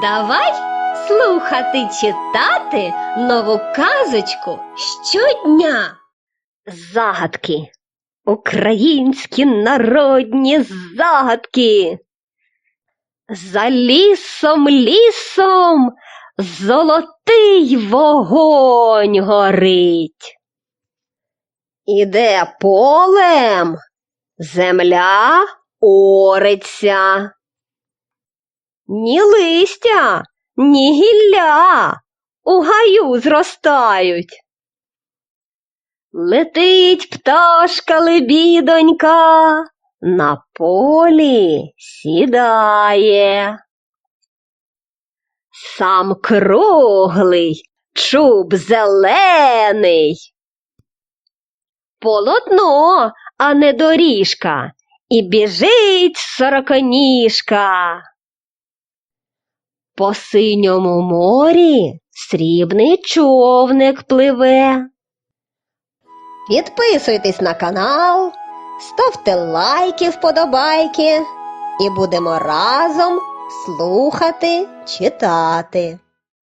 Давай слухати читати нову казочку щодня. Загадки. Українські народні загадки. За лісом, лісом золотий вогонь горить. Іде полем, земля ориться. Ні листя, ні гілля у гаю зростають. Летить пташка лебідонька, на полі сідає. Сам круглий, чуб зелений. Полотно, а не доріжка, і біжить сороконіжка. По синьому морі срібний човник пливе. Підписуйтесь на канал, ставте лайки вподобайки і будемо разом слухати, читати.